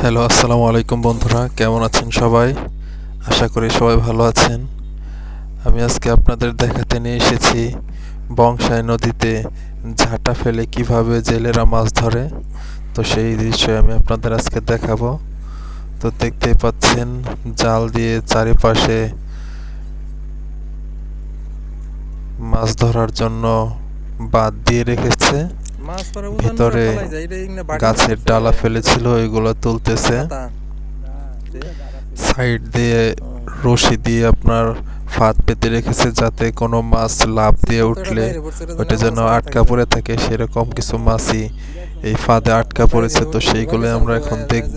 Hello, আসসালামু আলাইকুম বন্ধুরা, কেমন আছেন সবাই? আশা করি সবাই ভালো আছেন। আমি আজকে আপনাদের দেখাতে নিয়ে এসেছি বংশাই নদীতে ঝাঁটা ফেলে কীভাবে জেলেরা মাছ ধরে। তো সেই দৃশ্য আমি আপনাদের আজকে দেখাবো। তো দেখতেই পাচ্ছেন জাল দিয়ে চারিপাশে মাছ ধরার জন্য বাদ দিয়ে রেখেছে। ভিতরে গাছের ডালা ফেলেছিল ওইগুলো তুলতেছে। সাইড দিয়ে রশি দিয়ে আপনার ফাঁদ পেতে রেখেছে যাতে কোনো মাছ লাভ দিয়ে উঠলে ওটা যেন আটকা পড়ে থাকে সেরকম কিছু মাছই এই ফাঁদে আটকা পড়েছে তো সেইগুলো আমরা এখন দেখব।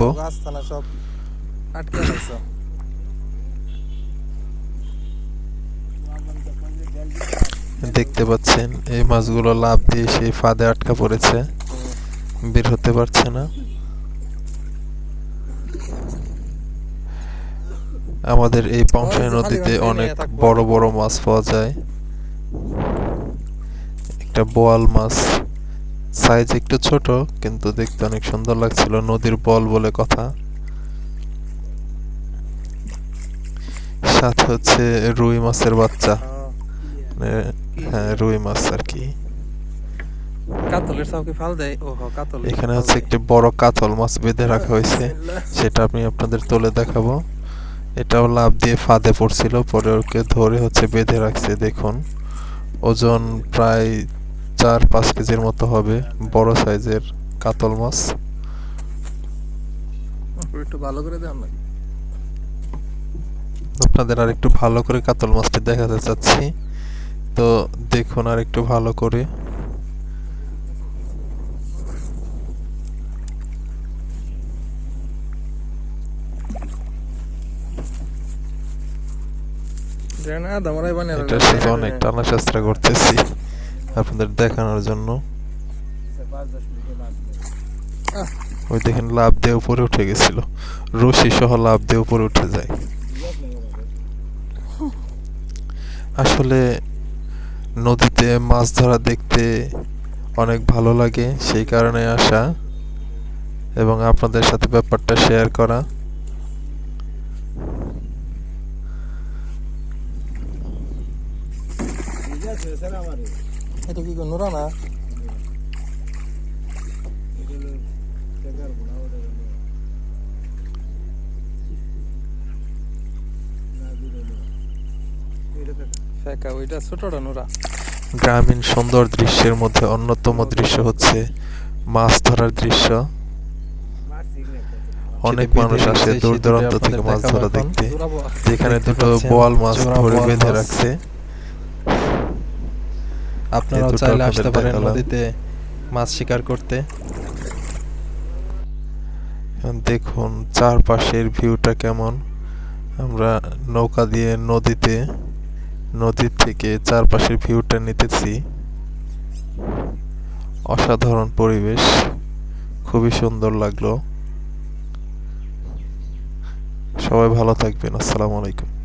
দেখতে পাচ্ছেন এই মাছগুলো লাভ দিয়ে সেই ফাঁদে আটকা পড়েছে। বের হতে পারছে না। আমাদের এই পংশাই নদীতে অনেক বড় বড় মাছ পাওয়া যায়। একটা বোয়াল মাছ। সাইজ একটু ছোট কিন্তু দেখতে অনেক সুন্দর লাগছিল। নদীর বল বলে কথা। সাথে হচ্ছে রুই মাছের বাচ্চা। রুই মাছ আর কি। কাতলের সাউকে ফাল দেয়? ও কাতল। এখানে হচ্ছে একটি বড় কাতল মাছ বেঁধে রাখা হয়েছে। সেটা আমি আপনাদের তুলে দেখাবো। এটাও লাভ দিয়ে ফাঁদে পড়ছিল পরে ওকে ধরে হচ্ছে বেঁধে রাখছে দেখুন। ওজন প্রায় চার পাঁচ কেজির মতো হবে বড় সাইজের কাতল মাছ। একটু ভালো করে দেন আপনাদের আর একটু ভালো করে কাতল মাছটি দেখাতে চাচ্ছি। তো দেখুন আর একটু ভালো করে। না দামরাই বানিয়ে এটার সাথে অনেক টানা চেষ্টা করতেছি আপনাদের দেখানোর জন্য। ওই দেখেন লাভ দিয়ে উপরে উঠে গেছিল। রশি সহ লাভ দিয়ে উপরে উঠে যায়। আসলে নদীতে মাছ ধরা দেখতে অনেক ভালো লাগে, সেই কারণে আসা এবং আপনাদের সাথে ব্যাপারটা শেয়ার করা। এটা কি নোরা না? ফেকা ওইটা ছোটটা নোরা। গ্রামীণ সুন্দর দৃশ্যের মধ্যে অন্যতম দৃশ্য হচ্ছে মাছ ধরার দৃশ্য। অনেক মানুষ আসে দূর দূরান্ত থেকে মাছ ধরা দেখতে। যেখানে দুটো বোয়াল মাছ ধরে বেঁধে রাখছে। আপনারাও চাইলে আসতে পারেন নদীতে মাছ শিকার করতে। দেখুন চারপাশের ভিউটা কেমন। আমরা নৌকা দিয়ে নদীতে নদীর থেকে চারপাশের ভিউটা নিতেছি। অসাধারণ পরিবেশ, খুবই সুন্দর লাগল। সবাই ভালো থাকবেন, আসসালামু আলাইকুম।